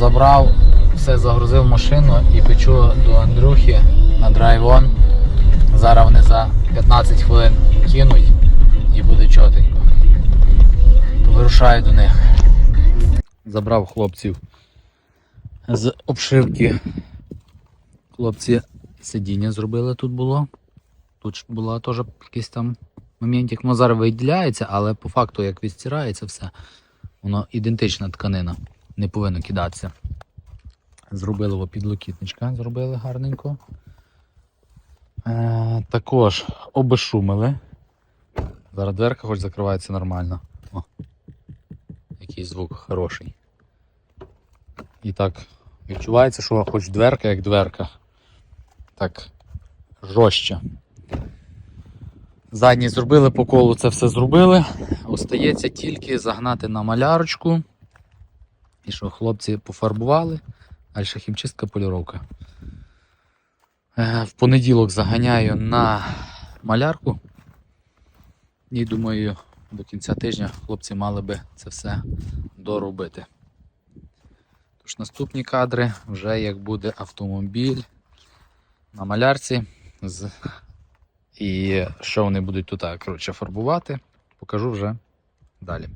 Забрав, все загрузив машину і печу до Андрюхи на драйвон. Зараз вони за 15 хвилин кинуть і буде чотенько. Вирушаю до них. Забрав хлопців з обшивки. Хлопці сидіння зробили тут було. Тут була теж якийсь там моментик. Ну зараз виділяється, але по факту, як відстирається все, воно ідентична тканина. Не повинно кидатися. Зробили його підлокітничка, зробили гарненько. Е, також обешумили. Зараз дверка хоч закривається нормально. О, який звук хороший. І так відчувається, що хоч дверка як дверка. Так жорстче. Задні зробили по колу, це все зробили. Остається тільки загнати на малярочку. І що хлопці пофарбували, далі хімчистка поліровка. Е, В понеділок заганяю на малярку. І думаю, до кінця тижня хлопці мали би це все доробити. Тож наступні кадри вже як буде автомобіль на малярці. З... І що вони будуть тут коротше, фарбувати, покажу вже далі.